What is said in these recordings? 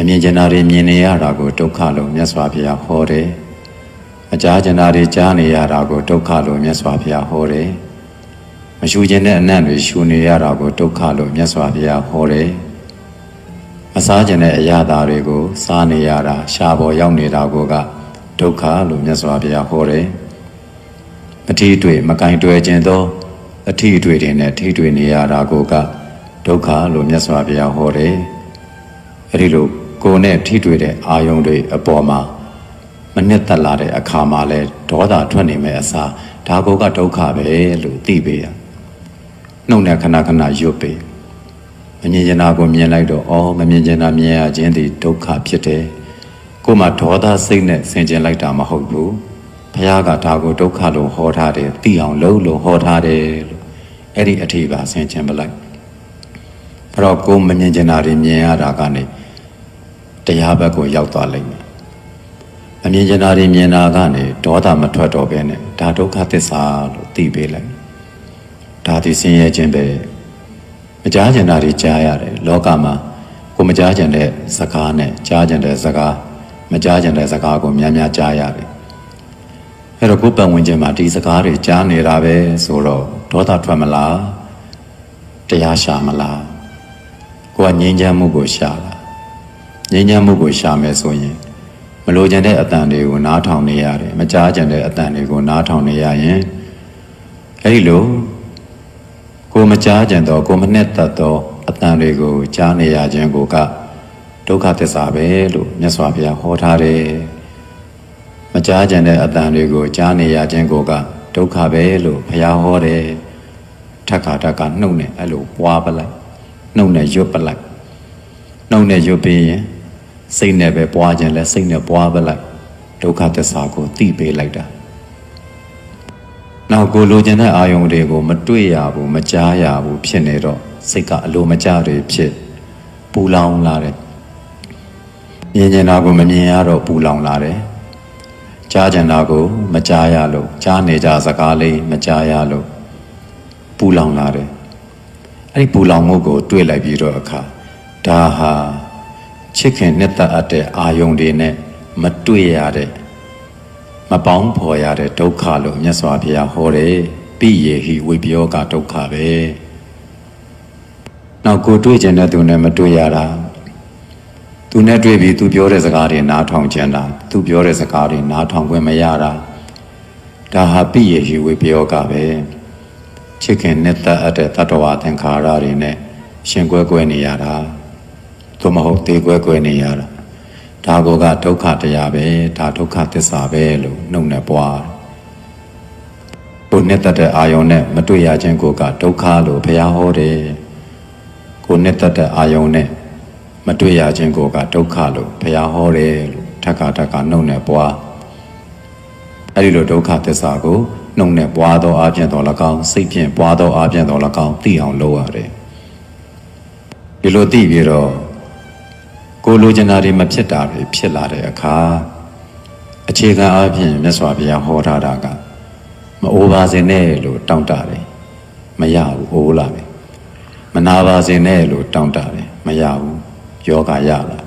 အမြင်ကျင်တာတွေမြင်နေရတာကိုဒုက္ခလို့မြတ်စွာဘုရားဟောတယ်အကြားကျင်တာတွေကြားနေရတာကိုဒုက္ခလို့မြတ်စွာဘုရားဟောတယ်မရှူခြင်းတဲ့အနံ့တွေရှူနေရတာကိုဒုက္ခလို့မြတ်စွာဘုရားဟောတယ်မစားခြင်းတဲ့အရာသာတွေကိုစားနေရတာရှားပေါ်ရောက်နေတာကိုကဒုက္ခလို့မြတ်စွာဘုရားဟောတယ်အထီးတွေ့မကင်တွယ်ခြင်းသောအထီးတွေ့တွေနဲ့ထိတွေ့နေရတာကိုကဒုက္ခလို့မြတ်စွာဘုရားဟောတယ်အဲ့ဒီလို ကိုယ်နဲ့ထိတွေ့တဲ့အာယုံတွေအပေါ်မှာမနှစ်သက်လာတဲ့အခါမှာလဲဒေါသထွက်နေမဲ့အစားဒါကိုကဒုက္ခပဲလို့သိပေးရနှုတ်နဲ့ခဏခဏရွတ်ပေးမမြင်ကျင်တာကိုမြင်လိုက်တော့အော်မမြင်ကျင်တာမြင်ရခြင်းဒီဒုက္ခဖြစ်တယ်ကိုယ်မှာဒေါသစိတ်နဲ့ဆင်ကျင်လိုက်တာမဟုတ်ဘူးဘုရားကဒါကိုဒုက္ခလို့ဟောထားတယ်သိအောင်လုပ်လို့ဟောထားတယ်လို့အဲ့ဒီအထီပါဆင်ကျင်ပလိုက်အဲ့တော့ကိုယ်မမြင်ကျင်တာတွေမြင်ရတာကနေ တရားဘက်ကိုရောက်သွားလိမ့်မယ်။အမြင်ကျင်တာတွေမြင်တာကနေဒေါသမထွက်တော့ဘဲနဲ့ဒါဒုက္ခသစ္စာလို့သိပေးလိုက်။ဒါဒီဆင်းရဲခြင်းပဲမကြားကျင်တာတွေကြားရတယ်လောကမှာကိုမကြားကျင်တဲ့စကားနဲ့ကြားကျင်တဲ့စကားမကြားကျင်တဲ့စကားကိုများများကြားရတယ်။အဲ့တော့ကိုယ်ပတ်ဝန်းကျင်မှာဒီစကားတွေကြားနေတာပဲဆိုတော့ဒေါသထွက်မလားတရားရှာမလားကိုကငြိမ်းချမ်းမှုကိုရှာလား ငြိမ်းချမ်းမှုကိုရှာမယ်ဆိုရင်မလိုချင်တဲ့အတန်တွေကိုနားထောင်နေရတယ်မကြားချင်တဲ့အတန်တွေကိုနားထောင်နေရရင်အဲ့ဒီလိုကိုမကြားချင်တော့ကိုမနဲ့တတ်တော့အတန်တွေကိုကြားနေရခြင်းကိုကဒုက္ခသစ္စာပဲလို့မြတ်စွာဘုရားဟောထားတယ်မကြားချင်တဲ့အတန်တွေကိုကြားနေရခြင်းကိုကဒုက္ခပဲလို့ဘုရားဟောတယ်ထက်ခါတက်ကနှုတ်နဲ့အဲ့လိုပွားပလိုက်နှုတ်နဲ့ရွတ်ပလိုက်နှုတ်နဲ့ရွတ်ပေးရင် စိတ်နဲ့ပဲပွားခြင်းလဲစိတ်နဲ့ပွားပလိုက်ဒုက္ခသစ္စာကိုသိပေးလိုက်တာနောက်ကိုလိုချင်တဲ့အာယုံတွေကိုမတွေ့ရဘူးမကြားရဘူးဖြစ်နေတော့စိတ်ကအလိုမကျတွေဖြစ်ပူလောင်လာတယ်မြင်ကျင်တာကိုမမြင်ရတော့ပူလောင်လာတယ်ကြားကျင်တာကိုမကြားရလို့ကြားနေကြစကားလေးမကြားရလို့ပူလောင်လာတယ်အဲ့ဒီပူလောင်မှုကိုတွေ့လိုက်ပြီးတော့အခါဒါဟာ ချစ်ခင်နှစ်သက်အပ်တဲ့အာယုန်တွေနဲ့မတွေ့ရတဲ့မပေါင်းဖော်ရတဲ့ဒုက္ခလို့မြတ်စွာဘုရားဟောတယ်ပိယေဟိဝိပယောကဒုက္ခပဲနောက်ကိုတွေ့ကျင်တဲ့သူနဲ့မတွေ့ရတာသူနဲ့တွေ့ပြီးသူပြောတဲ့စကားတွေနားထောင်ကျင်တာသူပြောတဲ့စကားတွေနားထောင်ခွင့်မရတာဒါဟာပိယေဟိဝိပယောကပဲချစ်ခင်နှစ်သက်အပ်တဲ့တတ္တဝါသင်္ခါရတွေနဲ့ရှင်ကွဲကွဲနေရတာ သို့မဟုတ်တေကွဲကွဲနေရတာဒါကိုကဒုက္ခတရားပဲဒါဒုက္ခသစ္စာပဲလို့နှုတ်နဲ့ပွားကိုနှစ်သက်တဲ့အာယုံနဲ့မတွေ့ရခြင်းကိုကဒုက္ခလို့ဘုရားဟောတယ်ကိုနှစ်သက်တဲ့အာယုံနဲ့မတွေ့ရခြင်းကိုကဒုက္ခလို့ဘုရားဟောတယ်လို့ထပ်ခါထပ်ခါနှုတ်နဲ့ပွားအဲ့ဒီလိုဒုက္ခသစ္စာကိုနှုတ်နဲ့ပွားသောအပြင်တော်၎င်းစိတ်ဖြင့်ပွားသောအပြင်တော်၎င်းသိအောင်လုပ်ရတယ်ဒီလိုသိပြီးတော့ ကိုလိုချင်တာတွေမဖြစ်တာတွေဖြစ်လာတဲ့အခါအခြေခံအပြင်မြတ်စွာဘုရားဟောထားတာကမအိုးပါစေနဲ့လို့တောင်းတတယ်မရဘူးအိုးလာတယ်မနာပါစေနဲ့လို့တောင်းတတယ်မရဘူးယောဂရလာ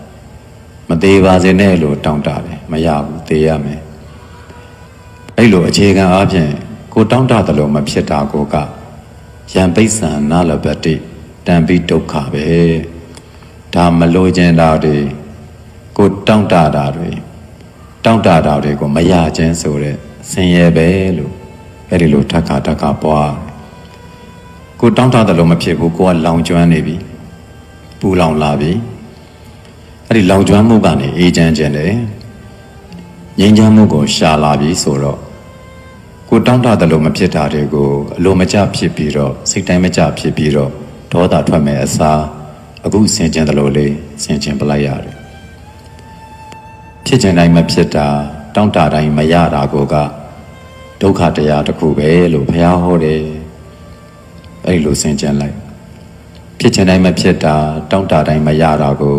မသေးပါစေနဲ့လို့တောင်းတတယ်မရဘူးသေရမယ်အဲ့လိုအခြေခံအပြင်ကိုတောင်းတတယ်လို့မဖြစ်တာကိုကယံပိဿံနာလပတိတံပိဒုက္ခပဲ ဒါမလိုချင်တာတွေကိုတောင်းတတာတွေတောင်းတတာတွေကိုမရခြင်းဆိုတဲ့ဆင်းရဲပဲလို့အဲ့ဒီလိုထက်ခါထက်ခါပွားကိုတောင်းတတယ်လို့မဖြစ်ဘူးကိုကလောင်ကျွမ်းနေပြီပူလောင်လာပြီအဲ့ဒီလောင်ကျွမ်းမှုကနေအေးချမ်းခြင်းတယ်ငြိမ်းချမ်းမှုကိုရှာလာပြီဆိုတော့ကိုတောင်းတတယ်လို့မဖြစ်တာတွေကိုအလိုမကျဖြစ်ပြီးတော့စိတ်တိုင်းမကျဖြစ်ပြီးတော့ဒေါသထွက်မဲ့အစား အခုဆင်ကျင်တယ်လို့လေးဆင်ကျင်ပလိုက်ရတယ်ဖြစ်ခြင်းတိုင်းမဖြစ်တာတောင်းတတိုင်းမရတာကိုကဒုက္ခတရားတစ်ခုပဲလို့ဘုရားဟောတယ်အဲ့ဒီလိုဆင်ကျင်လိုက်ဖြစ်ခြင်းတိုင်းမဖြစ်တာတောင်းတတိုင်းမရတာကို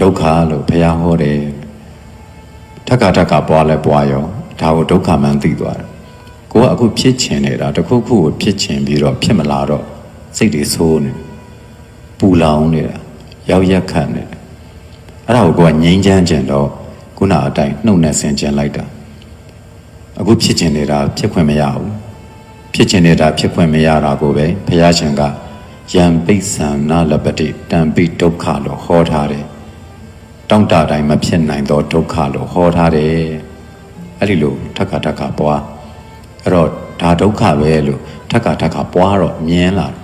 ဒုက္ခလို့ဘုရားဟောတယ်ထက်ကထက်ကပွားလဲပွားရောဒါကိုဒုက္ခမှန်သိသွားတယ်ကိုကအခုဖြစ်ချင်နေတာတစ်ခုခုကိုဖြစ်ချင်ပြီးတော့ဖြစ်မလာတော့စိတ်တွေဆိုးနေ ပူလောင်နေတာရောက်ရက်ခံနေအအဲ့ဒါကိုကိုကငြိမ်းချမ်းကျင်တော့ခုနအတိုင်းနှုတ်နဲ့ဆင်ကျင်လိုက်တာအခုဖြစ်ကျင်နေတာဖြစ်ခွင့်မရဘူးဖြစ်ကျင်နေတာဖြစ်ခွင့်မရတာကိုပဲဘုရားရှင်ကယံပိဿံနာလပတိတံပိဒုက္ခလို့ဟောထားတယ်တောင့်တတိုင်းမဖြစ်နိုင်သောဒုက္ခလို့ဟောထားတယ်အဲ့ဒီလိုထက်ခါထက်ခါပွားအဲ့တော့ဒါဒုက္ခပဲလို့ထက်ခါထက်ခါပွားတော့မြင်လာတယ်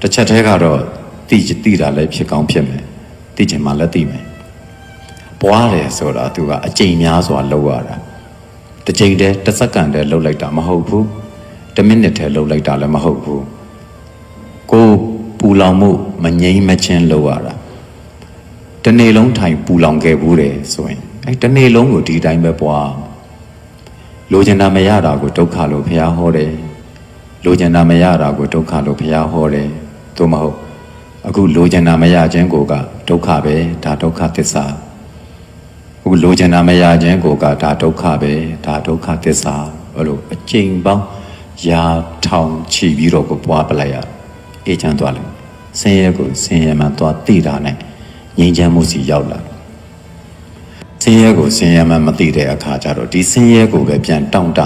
တစ်ချက်တည်းကတော့တိတိတာလည်းဖြစ်ကောင်းဖြစ်မယ်တိချင်မှလည်းတိမယ်ပွားတယ်ဆိုတာသူကအကြိမ်များစွာလှုပ်ရတာတစ်ကြိမ်တည်းတစ်စက္ကန့်တည်းလှုပ်လိုက်တာမဟုတ်ဘူးတစ်မိနစ်တည်းလှုပ်လိုက်တာလည်းမဟုတ်ဘူးကိုယ်ပူလောင်မှုမငြိမ်းမချင်းလှုပ်ရတာတစ်နေ့လုံးထိုင်ပူလောင်ခဲ့ဘူးတယ်ဆိုရင်အဲတစ်နေ့လုံးကိုဒီတိုင်းပဲပွားလိုချင်တာမရတာကိုဒုက္ခလို့ဘုရားဟောတယ်လိုချင်တာမရတာကိုဒုက္ခလို့ဘုရားဟောတယ် သို့မဟုတ်အခုလိုချင်တာမရခြင်းကိုကဒုက္ခပဲဒါဒုက္ခသစ္စာအခုလိုချင်တာမရခြင်းကိုကဒါဒုက္ခပဲဒါဒုက္ခသစ္စာဘလို့အကျိန်ပေါင်းရာထောင်ချီပြီးတော့ကိုပွားပလိုက်ရအေးချမ်းသွားလိုက်ဆင်းရဲကိုဆင်းရဲမှသွားသိတာနဲ့ငြိမ်းချမ်းမှုစီရောက်လာဆင်းရဲကိုဆင်းရဲမှမသိတဲ့အခါကျတော့ဒီဆင်းရဲကိုပဲပြန်တောင့်တ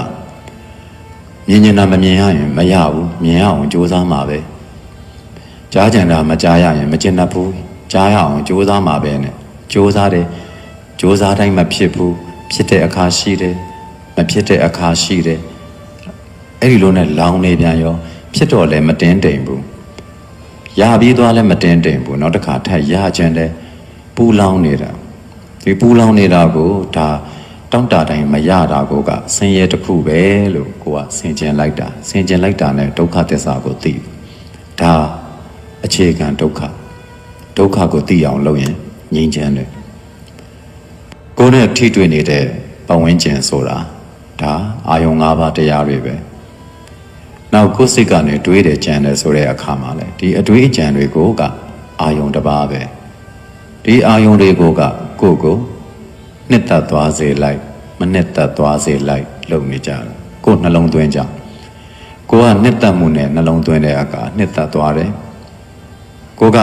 မြင်ကျင်တာမမြင်ရရင်မရဘူးမြင်ရအောင်ကြိုးစားမှာပဲ ကြားကြံတာမကြားရရင်မကျင်တတ်ဘူးကြားရအောင်ကြိုးစားမှာပဲနဲ့ကြိုးစားတယ်ကြိုးစားတိုင်းမဖြစ်ဘူးဖြစ်တဲ့အခါရှိတယ်မဖြစ်တဲ့အခါရှိတယ်အဲ့ဒီလိုနဲ့လောင်နေပြန်ရောဖြစ်တော့လည်းမတင်းတိမ်ဘူးရပြီးသွားလည်းမတင်းတိမ်ဘူးနောက်တစ်ခါထပ်ရခြင်းလည်းပူလောင်နေတာဒီပူလောင်နေတာကိုဒါတောင့်တတိုင်းမရတာကိုကဆင်းရဲတစ်ခုပဲလို့ကိုကဆင်ကျင်လိုက်တာဆင်ကျင်လိုက်တာနဲ့ဒုက္ခသစ္စာကိုသိဒါ အခြေခံဒုက္ခဒုက္ခကိုသိအောင်လုပ်ရင်ငြိမ်းချမ်းတယ်ကိုယ်နဲ့ထိတွေ့နေတဲ့ပတ်ဝန်းကျင်ဆိုတာဒါအာယုံ၅ပါးတရားတွေပဲနောက်ကိုယ်စိတ်ကနေတွေးတယ်ကြံတယ်ဆိုတဲ့အခါမှာလေဒီအတွေးအကြံတွေကိုကအာယုံတစ်ပါးပဲဒီအာယုံတွေကိုကကိုယ့်ကိုနှစ်သက်သွားစေလိုက်မနှစ်သက်သွားစေလိုက်လုပ်နေကြတယ်ကိုယ်နှလုံးသွင်းကြကိုကနှစ်သက်မှုနဲ့နှလုံးသွင်းတဲ့အခါနှစ်သက်သွားတယ် ကိုက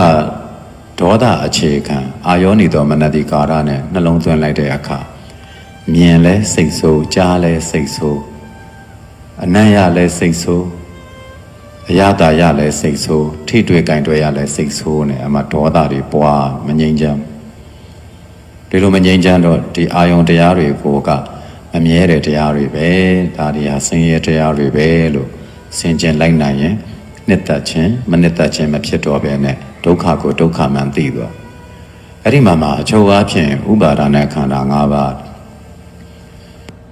ဒေါသအခြေခံအာယောနေသောမနတိကာရနဲ့နှလုံးသွင်းလိုက်တဲ့အခါမြင်လဲစိတ်ဆိုးကြားလဲစိတ်ဆိုးအနံ့ရလဲစိတ်ဆိုးအရသာရလဲစိတ်ဆိုးထိတွေ့ကင်တွေ့ရလဲစိတ်ဆိုးနဲ့အမှဒေါသတွေပွားမငြိမ်းချမ်းဒီလိုမငြိမ်းချမ်းတော့ဒီအာယုံတရားတွေကိုကအမြဲတဲ့တရားတွေပဲဒါတွေဟာဆင်းရဲတရားတွေပဲလို့ဆင်ခြင်လိုက်နိုင်ရင် နှစ်သက်ခြင်းမနှစ်သက်ခြင်းမဖြစ်တော့ဘဲနဲ့ဒုက္ခကိုဒုက္ခမှန်သိသွားအဲ့ဒီမှာမှာအချုပ်အားဖြင့်ဥပါဒနာခန္ဓာ၅ပါး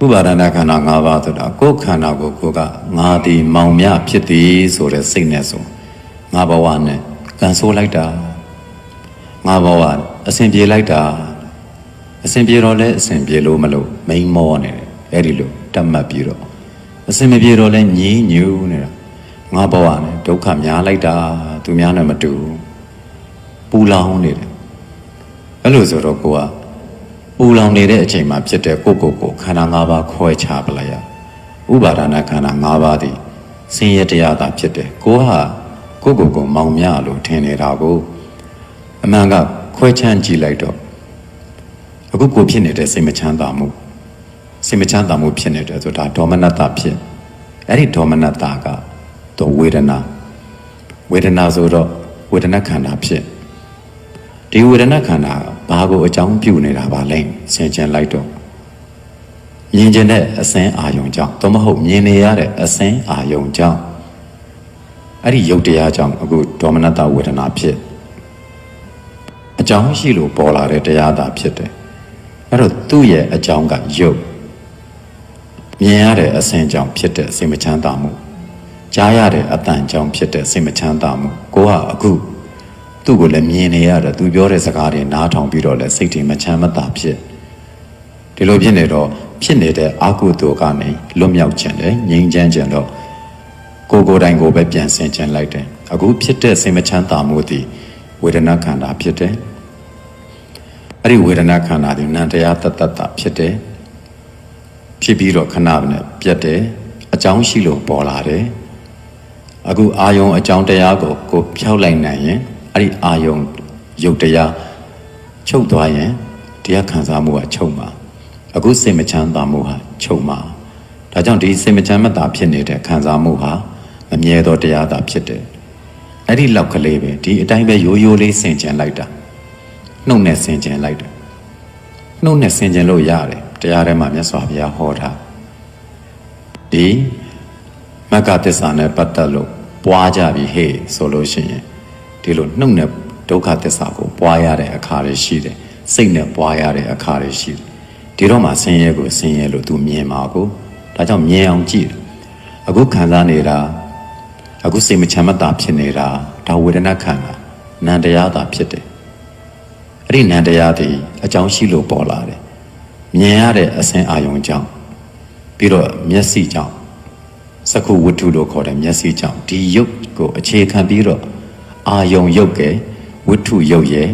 ဥပါဒနာခန္ဓာ၅ပါးဆိုတာကိုယ်ခန္ဓာကိုကိုယ်ကငါဒီမောင်မြဖြစ်သည်ဆိုတဲ့စိတ်နဲ့ဆိုငါဘဝနဲ့ကန်ဆိုးလိုက်တာငါဘဝအစဉ်ပြေလိုက်တာအစဉ်ပြေတော့လဲအစဉ်ပြေလို့မလို့မိန်မောနေတယ်အဲ့ဒီလိုတတ်မှတ်ပြီးတော့အစဉ်မပြေတော့လဲညင်းညူးနေတာငါဘဝနဲ့ ဒုက္ခများလိုက်တာသူများနဲ့မတူပူလောင်နေတယ်အဲ့လိုဆိုတော့ကိုကပူလောင်နေတဲ့အချိန်မှာဖြစ်တဲ့ကိုကိုကိုခန္ဓာ၅ပါးခွဲခြားပလိုက်ရဥပါဒနာခန္ဓာ၅ပါးသည်ဆင်းရဲတရားသာဖြစ်တယ်ကိုဟာကိုကိုကိုမောင်မြလို့ထင်နေတာကိုအမှန်ကခွဲခြမ်းကြည့်လိုက်တော့အခုကိုဖြစ်နေတဲ့စိတ်မချမ်းသာမှုစိတ်မချမ်းသာမှုဖြစ်နေတယ်ဆိုတာဒေါမနတဖြစ်အဲ့ဒီဒေါမနတကတော့ဝေဒနာ ဝေဒနာဆိုတော့ဝေဒနာခန္ဓာဖြစ်ဒီဝေဒနာခန္ဓာဘာကိုအကြောင်းပြုနေတာပါလဲဆင်ခြင်လိုက်တော့မြင်ကျင်တဲ့အစင်းအာယုံကြောင့်သို့မဟုတ်မြင်နေရတဲ့အစင်းအာယုံကြောင့်အဲ့ဒီယုတ်တရားကြောင့်အခုဒေါမနတဝေဒနာဖြစ်အကြောင်းရှိလို့ပေါ်လာတဲ့တရားသာဖြစ်တယ်အဲ့တော့သူ့ရဲ့အကြောင်းကယုတ်မြင်ရတဲ့အစင်းကြောင့်ဖြစ်တဲ့စိတ်မချမ်းသာမှု ကြားရတဲ့အတန်ကြောင့်ဖြစ်တဲ့စိတ်မချမ်းသာမှုကိုကအခုသူ့ကိုလည်းမြင်နေရတယ်သူပြောတဲ့စကားတွေနားထောင်ပြီးတော့လည်းစိတ်တွေမချမ်းမသာဖြစ်ဒီလိုဖြစ်နေတော့ဖြစ်နေတဲ့အာဟုတုကနေလွတ်မြောက်ခြင်းလေငြိမ်းချမ်းခြင်းတော့ကိုယ်ကိုယ်တိုင်ကိုပဲပြန်ဆင်ခြင်းလိုက်တယ်အခုဖြစ်တဲ့စိတ်မချမ်းသာမှုသည်ဝေဒနာခန္ဓာဖြစ်တယ်အဲ့ဒီဝေဒနာခန္ဓာသည်နံတရားတတ္တတဖြစ်တယ်ဖြစ်ပြီးတော့ခဏနဲ့ပြတ်တယ်အကြောင်းရှိလို့ပေါ်လာတယ် အခုအာယုံအကြောင်းတရားကိုကိုဖြောက်လိုက်နိုင်ရင်အဲ့ဒီအာယုံယုတ်တရားချုပ်သွားရင်တရားခံစားမှုကချုပ်မှာအခုစိတ်မချမ်းသာမှုဟာချုပ်မှာဒါကြောင့်ဒီစိတ်မချမ်းမသာဖြစ်နေတဲ့ခံစားမှုဟာမမြဲသောတရားသာဖြစ်တယ်အဲ့ဒီလောက်ကလေးပဲဒီအတိုင်းပဲရိုးရိုးလေးဆင်ခြင်လိုက်တာနှုတ်နဲ့ဆင်ခြင်လိုက်တာနှုတ်နဲ့ဆင်ခြင်လို့ရတယ်တရားထဲမှာမြတ်စွာဘုရားဟောတာဒီမက္ကသစ္စာနဲ့ပတ်သက်လို့ ပွားကြပြီဟေ့ဆိုလို့ရှိရင်ဒီလိုနှုတ်နဲ့ဒုက္ခသစ္စာကိုပွားရတဲ့အခါတွေရှိတယ်စိတ်နဲ့ပွားရတဲ့အခါတွေရှိတယ်ဒီတော့မှဆင်းရဲကိုဆင်းရဲလို့ तू မြင်ပါကိုဒါကြောင့်မြင်အောင်ကြည့်အခုခံစားနေတာအခုစိတ်မချမ်းမသာဖြစ်နေတာဒါဝေဒနာခန္ဓာနံတရားသာဖြစ်တယ်အဲ့ဒီနံတရားသည်အကြောင်းရှိလို့ပေါ်လာတယ်မြင်ရတဲ့အစင်အာယုံကြောင့်ပြီးတော့မျက်စိကြောင့် စကုဝတ္ထုလို့ခေါ်တဲ့မျက်စိကြောင့်ဒီယုတ်ကိုအခြေခံပြီးတော့အာယုံယုတ်ကဲဝတ္ထုယုတ်ရဲ့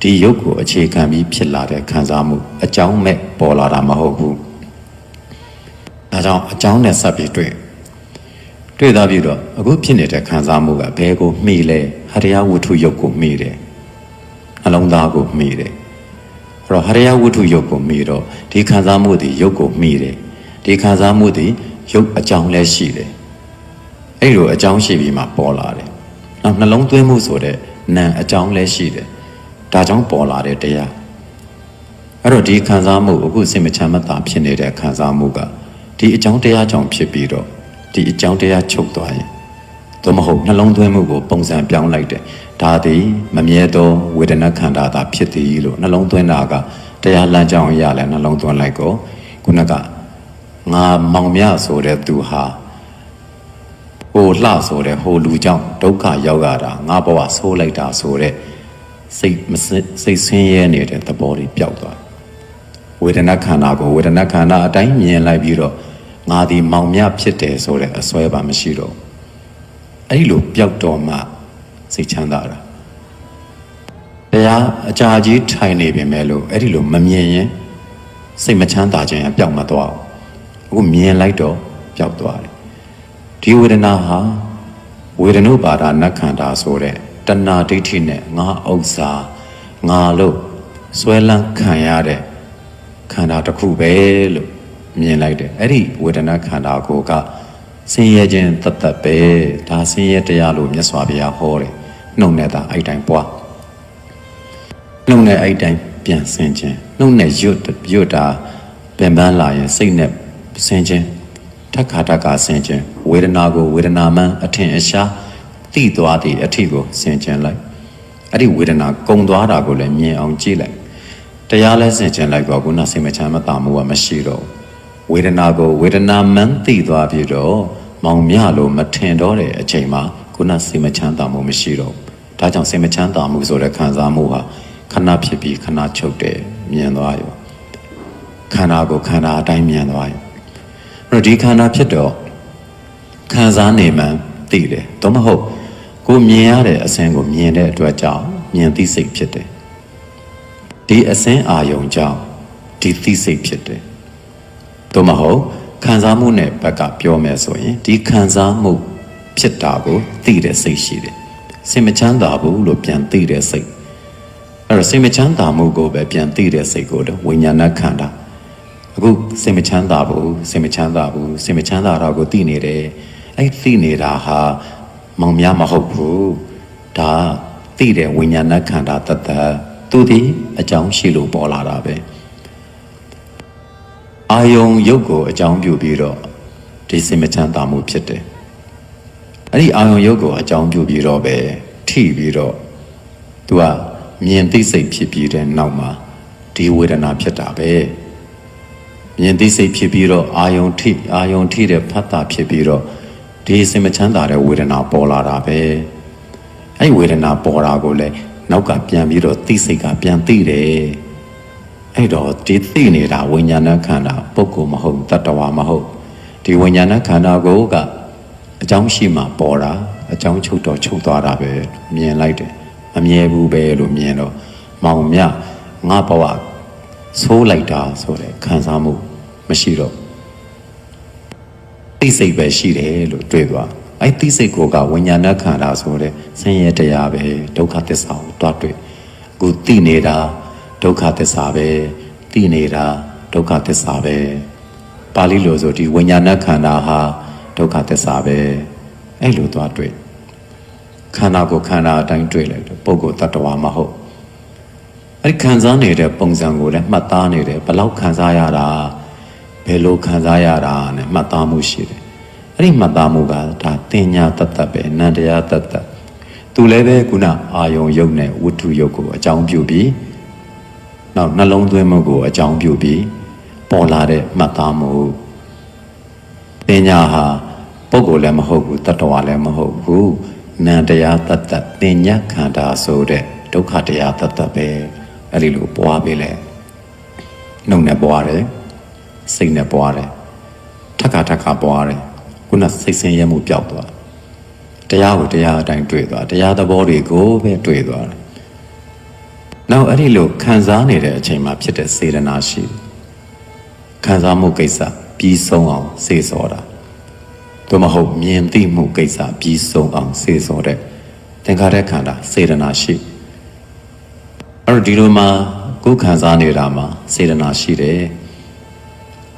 ဒီယုတ်ကိုအခြေခံပြီးဖြစ်လာတဲ့ခံစားမှုအကြောင်းမဲ့ပေါ်လာတာမဟုတ်ဘူးဒါကြောင့်အကြောင်းနဲ့ဆက်ပြီးတွေ့တွေ့သားပြီးတော့အခုဖြစ်နေတဲ့ခံစားမှုကဘယ်ကိုမှီလဲဟရိယဝတ္ထုယုတ်ကိုမှီတယ်အလုံးသားကိုမှီတယ်အဲ့တော့ဟရိယဝတ္ထုယုတ်ကိုမှီတော့ဒီခံစားမှုဒီယုတ်ကိုမှီတယ်ဒီခံစားမှုဒီ ယုတ်အကြောင်းလည်းရှိတယ်အဲ့လိုအကြောင်းရှိပြီးမှပေါ်လာတယ်နောက်နှလုံးသွင်းမှုဆိုတဲ့နာအကြောင်းလည်းရှိတယ်ဒါကြောင့်ပေါ်လာတဲ့တရားအဲ့တော့ဒီခံစားမှုအခုစိတ်မချမ်းမသာဖြစ်နေတဲ့ခံစားမှုကဒီအကြောင်းတရားကြောင့်ဖြစ်ပြီးတော့ဒီအကြောင်းတရားချုပ်သွားရင်သို့မဟုတ်နှလုံးသွင်းမှုကိုပုံစံပြောင်းလိုက်တယ်ဒါသည်မမြဲသောဝေဒနာခန္ဓာသာဖြစ်သည်လို့နှလုံးသွင်းတာကတရားလမ်းကြောင်းအရာလဲနှလုံးသွင်းလိုက်ကိုခုနက ငါမောင်မြဆိုတဲ့သူဟာဟိုလှဆိုတဲ့ဟိုလူကြောင့်ဒုက္ခရောက်ရတာငါဘဝဆိုးလိုက်တာဆိုတဲ့စိတ်မစိတ်စိတ်ဆင်းရဲနေတဲ့သဘောတွေပျောက်သွားတယ်ဝေဒနာခန္ဓာကိုဝေဒနာခန္ဓာအတိုင်းမြင်လိုက်ပြီးတော့ငါဒီမောင်မြဖြစ်တယ်ဆိုတဲ့အစွဲပါမရှိတော့ဘူးအဲ့ဒီလိုပျောက်တော့မှစိတ်ချမ်းသာတာတရားအကြာကြီးထိုင်နေပြီမဲ့လို့အဲ့ဒီလိုမမြင်ရင်စိတ်မချမ်းသာခြင်းအပျောက်မသွားဘူး အခုမြင်လိုက်တော့ပျောက်သွားတယ်ဒီဝေဒနာဟာဝေဒနုပါဒနတ်ခန္ဓာဆိုတဲ့တဏှာဒိဋ္ဌိနဲ့ငါဥစ္စာငါလို့ဆွဲလန်းခံရတဲ့ခန္ဓာတစ်ခုပဲလို့မြင်လိုက်တယ်အဲ့ဒီဝေဒနာခန္ဓာကိုကဆင်းရဲခြင်းတသက်ပဲဒါဆင်းရဲတရားလို့မြတ်စွာဘုရားဟောတယ်နှုတ်နဲ့သာအဲ့တိုင်းပွားနှုတ်နဲ့အဲ့တိုင်းပြန်ဆင်းခြင်းနှုတ်နဲ့ရွတ်ရွတ်တာပင်ပန်းလာရင်စိတ်နဲ့ ဆင်းခြင်းထက်ခါထက်ခါဆင်းခြင်းဝေဒနာကိုဝေဒနာမှန်အထင်အရှားသိသွားသည့်အထီကိုဆင်ခြင်လိုက်အဲ့ဒီဝေဒနာကုံသွားတာကိုလည်းမြင်အောင်ကြည့်လိုက်တရားလဲဆင်ခြင်လိုက်တော့ခုနစိတ်မချမ်းမသာမှုကမရှိတော့ဝေဒနာကိုဝေဒနာမှန်သိသွားပြီးတော့မောင်မြလို့မထင်တော့တဲ့အချိန်မှာခုနစိတ်မချမ်းသာမှုမရှိတော့ဒါကြောင့်စိတ်မချမ်းသာမှုဆိုတဲ့ခံစားမှုဟာခဏဖြစ်ပြီးခဏချုပ်တယ်မြင်သွားရောခန္ဓာကိုခန္ဓာအတိုင်းမြင်သွားရောအဲ့ တော့ဒီခန္ဓာဖြစ်တော့ခံစားနေမှန်းသိတယ်သို့မဟုတ်ကိုမြင်ရတဲ့အစင်းကိုမြင်တဲ့အတွက်ကြောင့်မြင်သိစိတ်ဖြစ်တယ်ဒီအစင်းအာယုံကြောင့်ဒီသိစိတ်ဖြစ်တယ်သို့မဟုတ်ခံစားမှုနဲ့ဘက်ကပြောမယ်ဆိုရင်ဒီခံစားမှုဖြစ်တာကိုသိတဲ့စိတ်ရှိတယ်စိတ်မချမ်းသာဘူးလို့ပြန်သိတဲ့စိတ်အဲ့တော့စိတ်မချမ်းသာမှုကိုပဲပြန်သိတဲ့စိတ်ကိုတော့ဝိညာဏခန္ဓာ အခုစိတ်မချမ်းသာဘူးစိတ်မချမ်းသာဘူးစိတ်မချမ်းသာတာကိုသိနေတယ်အဲ့သိနေတာဟာမောင်များမဟုတ်ဘူးဒါသိတဲ့ဝိညာဏခန္ဓာတသက်သူဒီအကြောင်းရှိလို့ပေါ်လာတာပဲအာယုံရုပ်ကိုအကြောင်းပြုပြီးတော့ဒီစိတ်မချမ်းသာမှုဖြစ်တယ်အဲ့ဒီအာယုံရုပ်ကိုအကြောင်းပြုပြီးတော့ပဲထိပြီးတော့သူကမြင်သိစိတ်ဖြစ်ပြီးတဲ့နောက်မှာဒီဝေဒနာဖြစ်တာပဲ မြင်သိစိတ်ဖြစ်ပြီးတော့အာယုံထိအာယုံထိတဲ့ဖတ်တာဖြစ်ပြီးတော့ဒီစိတ်မချမ်းသာတဲ့ဝေဒနာပေါ်လာတာပဲအဲ့ဒီဝေဒနာပေါ်တာကိုလည်းနောက်ကပြန်ပြီးတော့သိစိတ်ကပြန်သိတယ်အဲ့တော့ဒီသိနေတာဝိညာဏခန္ဓာပုဂ္ဂိုလ်မဟုတ်တတ္တဝါမဟုတ်ဒီဝိညာဏခန္ဓာကိုကအကြောင်းရှိမှပေါ်တာအကြောင်းချုပ်တော့ချုပ်သွားတာပဲမြင်လိုက်တယ်မမြဲဘူးပဲလို့မြင်တော့မောင်မြငါဘဝဆိုးလိုက်တာဆိုတဲ့ခံစားမှု မရှိတော့သိစိတ်ပဲရှိတယ်လို့တွေ့သွားအဲ့သိစိတ်ကိုကဝိညာဏခန္ဓာဆိုတဲ့ဆင်းရဲတရားပဲဒုက္ခသစ္စာကိုတွားတွေ့အခုသိနေတာဒုက္ခသစ္စာပဲသိနေတာဒုက္ခသစ္စာပဲပါဠိလိုဆိုဒီဝိညာဏခန္ဓာဟာဒုက္ခသစ္စာပဲအဲ့လိုသွားတွေ့ခန္ဓာကိုခန္ဓာအတိုင်းတွေ့လိုက်တော့ပုဂ္ဂိုလ်တ attva မဟုတ်အဲ့ဒီခံစားနေတဲ့ပုံစံကိုလည်းမှတ်သားနေတယ်ဘယ်လောက်ခံစားရတာ ဘယ်လိုခံစားရတာနဲ့မှတ်သားမှုရှိတယ်အဲ့ဒီမှတ်သားမှုကဒါတင်ညာတတ်တတ်ပဲအနန္တရားတတ်တတ်သူလည်းပဲခုနအာယုံယုတ်နဲ့ဝတ္ထုယုတ်ကိုအကြောင်းပြုပြီးနောက်နှလုံးသွင်းမှုကိုအကြောင်းပြုပြီးပေါ်လာတဲ့မှတ်သားမှုတင်ညာဟာပုဂ္ဂိုလ်လည်းမဟုတ်ဘူးတတ္တဝါလည်းမဟုတ်ဘူးနန္တရားတတ်တတ်တင်ညာခန္ဓာဆိုတဲ့ဒုက္ခတရားတတ်တတ်ပဲအဲ့ဒီလိုပွားပေးလဲနှုတ်နဲ့ပွားတယ် စိတ်နဲ့ပွားတယ်ထက်ခါထက်ခါပွားတယ်ခုနစိတ်ဆင်းရဲမှုပျောက်သွားတရားကိုတရားအတိုင်းတွေ့သွားတရားသဘောတွေကိုပဲတွေ့သွားတယ်နောက်အဲ့ဒီလိုခံစားနေတဲ့အချိန်မှာဖြစ်တဲ့စေတနာရှိတယ်ခံစားမှုကိစ္စပြီးဆုံးအောင်စေစောတာသို့မဟုတ်မြင်သိမှုကိစ္စပြီးဆုံးအောင်စေစောတဲ့သင်္ခါရခန္ဓာစေတနာရှိအဲ့တော့ဒီလိုမှာကိုယ်ခံစားနေတာမှာစေတနာရှိတယ်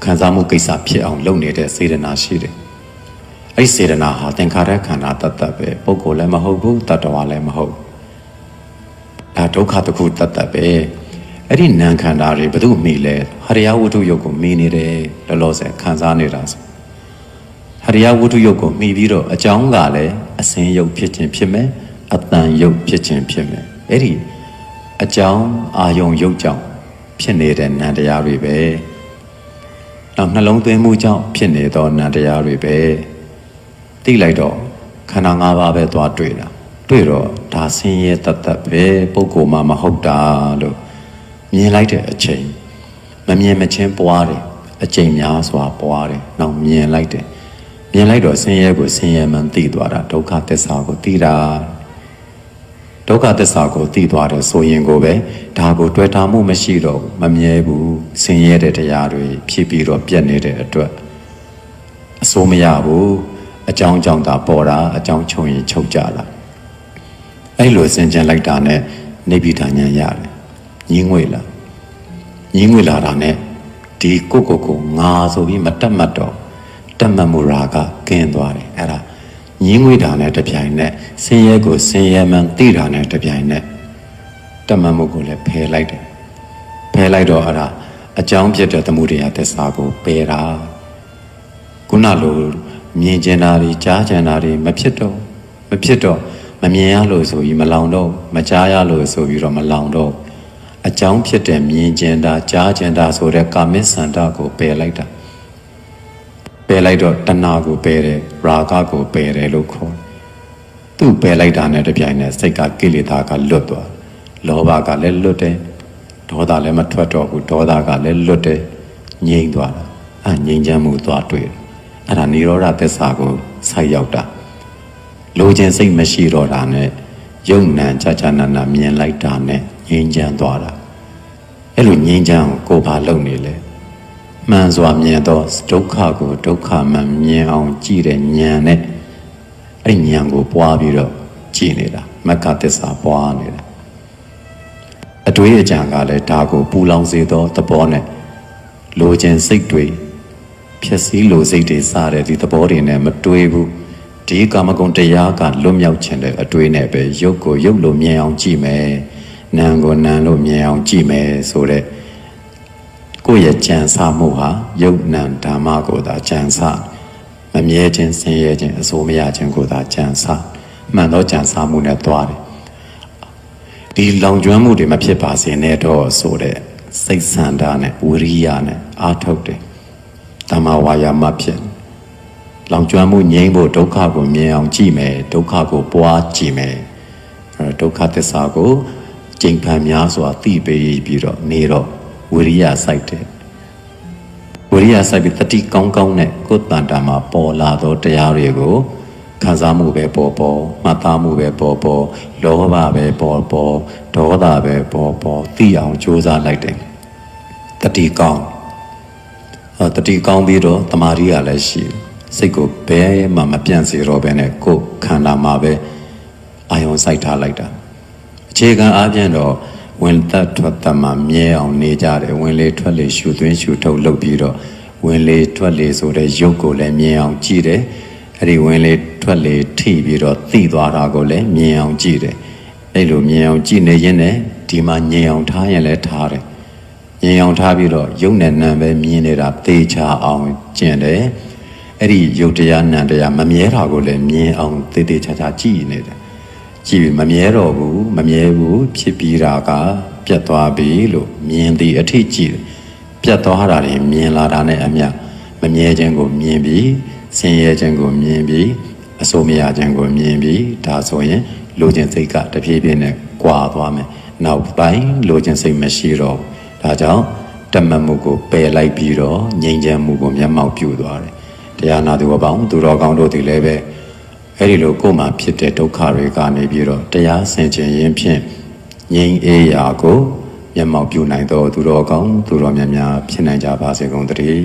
ခံစားမှုကိစ္စဖြစ်အောင်လုပ်နေတဲ့စေတနာရှိတယ်အဲ့ဒီစေတနာဟာသင်္ခါရခန္ဓာတတ်တတ်ပဲပုဂ္ဂိုလ်လည်းမဟုတ်ဘူးတတ္တဝါလည်းမဟုတ်ဒါဒုက္ခတစ်ခုတတ်တတ်ပဲအဲ့ဒီနာမ်ခန္ဓာတွေဘယ်သူမိလဲဟရိယဝတ္ထုယုတ်ကိုမိနေတယ်လောလောဆယ်ခံစားနေတာဆိုဟရိယဝတ္ထုယုတ်ကိုမိပြီးတော့အကြောင်းကလည်းအစင်ယုတ်ဖြစ်ခြင်းဖြစ်မယ်အတန်ယုတ်ဖြစ်ခြင်းဖြစ်မယ်အဲ့ဒီအကြောင်းအာယုံယုတ်ကြောင့်ဖြစ်နေတဲ့နံတရားတွေပဲ နောက်နှလုံးသွင်းမှုကြောင့်ဖြစ်နေသောနံတရားတွေပဲသိလိုက်တော့ခန္ဓာ၅ပါးပဲသွားတွေ့တာတွေ့တော့ဒါဆင်းရဲတတ်တတ်ပဲပုဂ္ဂိုလ်မှမဟုတ်တာလို့မြင်လိုက်တဲ့အချိန်မမြင်မချင်းပွားတယ်အချိန်များစွာပွားတယ်နောက်မြင်လိုက်တယ်မြင်လိုက်တော့ဆင်းရဲကိုဆင်းရဲမှန်သိသွားတာဒုက္ခသစ္စာကိုသိတာ ဒုက္ခသစ္စာကိုသိသွားတယ်ဆိုရင်ကိုပဲဒါကိုတွေ့တာမှုမရှိတော့ဘူးမမြဲဘူးဆင်းရဲတဲ့တရားတွေဖြစ်ပြီးတော့ပြတ်နေတဲ့အတွက်အစိုးမရဘူးအကြောင်းကြောင့်သာပေါ်တာအကြောင်းချုပ်ရင်ချုပ်ကြတာအဲ့လိုစင်ကြင်လိုက်တာနဲ့နေပြည်တော်ညာရတယ်ညင်းငွေလာညင်းငွေလာတာနဲ့ဒီကိုကိုကိုငါဆိုပြီးမတက်မှတ်တော့တက်မှတ်မှုရာကကင်းသွားတယ်အဲ့ဒါ ညင်းငွေတာနဲ့တပြိုင်နက်ဆင်းရဲကိုဆင်းရဲမှန်သိတာနဲ့တပြိုင်နက်တက်မှတ်မှုကိုလည်းဖယ်လိုက်တယ်ဖယ်လိုက်တော့အဲ့ဒါအကြောင်းဖြစ်တဲ့သမှုတရားသစ္စာကိုပယ်တာခုနလိုမြင်ကျင်တာတွေကြားကျင်တာတွေမဖြစ်တော့မဖြစ်တော့မမြင်ရလို့ဆိုပြီးမလောင်တော့မကြားရလို့ဆိုပြီးတော့မလောင်တော့အကြောင်းဖြစ်တဲ့မြင်ကျင်တာကြားကျင်တာဆိုတဲ့ကာမိစန္ဒကိုပယ်လိုက်တာပ ယ်လိုက်တော့တဏှာကိုပယ်တယ်ရာဂကိုပယ်တယ်လို့ခေါ်တယ်သူ့ပယ်လိုက်တာနဲ့တပြိုင်နက်စိတ်ကကိလေသာကလွတ်သွားလောဘကလည်းလွတ်တယ်ဒေါသလည်းမထွက်တော့ဘူးဒေါသကလည်းလွတ်တယ်ငြိမ်သွားတာအဲငြိမ်ချမ်းမှုသွားတွေ့တယ်အဲ့ဒါនិရောဓသစ္စာကိုဆိုက်ရောက်တာလိုချင်စိတ်မရှိတော့တာနဲ့ယုံနံချာချာနာနာမြင်လိုက်တာနဲ့ငြိမ်းချမ်းသွားတာအဲ့လိုငြိမ်းချမ်းကိုကိုယ်ပါလုံနေလေ မှန်စွာမြင်တော့ဒုက္ခကိုဒုက္ခမှန်မြင်အောင်ကြည့်တဲ့ဉာဏ်နဲ့အဲ့ဉာဏ်ကိုပွားပြီးတော့ကြည့်နေတာမက္ခသစ္စာပွားနေတာအတွေးအကြံကလည်းဒါကိုပူလောင်စေသောသဘောနဲ့လိုချင်စိတ်တွေဖြစ်စည်းလိုစိတ်တွေစားတဲ့ဒီသဘောတွေနဲ့မတွေးဘူးဒီကာမဂုဏ်တရားကလွတ်မြောက်ခြင်းတဲ့အတွေးနဲ့ပဲရုပ်ကိုရုပ်လိုမြင်အောင်ကြည့်မယ်နာမ်ကိုနာမ်လိုမြင်အောင်ကြည့်မယ်ဆိုတဲ့ ကိုယ့်ရဲ့ကြံစမှုဟာယုတ်နံဓမ္မကိုသာကြံစမမြဲခြင်းဆင်းရဲခြင်းအစိုးမရခြင်းကိုသာကြံစမှန်သောကြံစမှုနဲ့သွားတယ်ဒီလောင်ကျွမ်းမှုတွေမဖြစ်ပါစေနဲ့တော့ဆိုတဲ့စိတ်ဆန္ဒနဲ့ဝိရိယနဲ့အာထုတ်တယ်တမဝါယာမဖြစ်လောင်ကျွမ်းမှုငြိမ်းဖို့ဒုက္ခကိုမြင်အောင်ကြည့်မယ်ဒုက္ခကိုပွားကြည့်မယ်အဲဒုက္ခသစ္စာကိုကျင့်ဖန်များစွာသိပေးပြီးတော့နေတော့ ဝိရိယစိုက်တယ်ဝိရိယစိုက်ပြီးတတိကောင်းကောင်းနဲ့ကိုယ်တန်တာမှာပေါ်လာသောတရားတွေကိုခံစားမှုပဲပေါ်ပေါ်မှတ်သားမှုပဲပေါ်ပေါ်လောဘပဲပေါ်ပေါ်ဒေါသပဲပေါ်ပေါ်သိအောင်ကြိုးစားလိုက်တယ်တတိကောင်းဟောတတိကောင်းပြီးတော့တမာရီကလည်းရှိစိတ်ကိုဘယ်မှမပြန့်စေတော့ဘဲနဲ့ကိုယ်ခန္ဓာမှာပဲအာယုံစိုက်ထားလိုက်တာအခြေခံအားဖြင့်တော့ ဝဝင်သက်ထွက်သက်မှာမြဲအောင်နေကြတယ်ဝင်လေထွက်လေရှူသွင်းရှူထုတ်လုပ်ပြီးတော့ဝင်လေထွက်လေဆိုတဲ့ရုပ်ကိုလည်းမြင်အောင်ကြည့်တယ်အဲ့ဒီဝင်လေထွက်လေထိပြီးတော့သိသွားတာကိုလည်းမြင်အောင်ကြည့်တယ်အဲ့လိုမြင်အောင်ကြည့်နေရင်လည်းဒီမှာမြင်အောင်ထားရင်လည်းထားတယ်မြင်အောင်ထားပြီးတော့ရုပ်နဲ့နာမ်ပဲမြင်နေတာသေချာအောင်ကျင့်တယ်အဲ့ဒီရုပ်တရားနာမ်တရားမမြဲတာကိုလည်းမြင်အောင်သေသေးချာချာကြည့်နေတယ် ကြည့်ပြီးမမြဲတော့ဘူးမမြဲဘူးဖြစ်ပြီးတာကပြတ်သွားပြီလို့မြင်သည်အထိကြည့်တယ်ပြတ်သွားတာတွေမြင်လာတာနဲ့အမျှမမြဲခြင်းကိုမြင်ပြီးဆင်းရဲခြင်းကိုမြင်ပြီးအဆိုးမရခြင်းကိုမြင်ပြီးဒါဆိုရင်လိုချင်စိတ်ကတဖြည်းဖြည်းနဲ့ကွာသွားမယ်နောက်ပိုင်းလိုချင်စိတ်မရှိတော့ဘူးဒါကြောင့်တမတ်မှုကိုပယ်လိုက်ပြီးတော့ငြိမ်းချမ်းမှုကိုမျက်မှောက်ပြုသွားတယ်တရားနာသူအပေါင်းသူတော်ကောင်းတို့ဒီလည်းပဲ အဲ့ဒီလိုကိုယ်မှာဖြစ်တဲ့ဒုက္ခတွေကနေပြီးတော့တရားဆင်ခြင်ရင်းဖြင့်ငြိမ်းအေးရာကို မျက်မှောက်ပြုနိုင်တော်သူတော်ကောင်းသူတော်မြတ်များဖြစ်နိုင်ကြပါစေကုန်သတည်း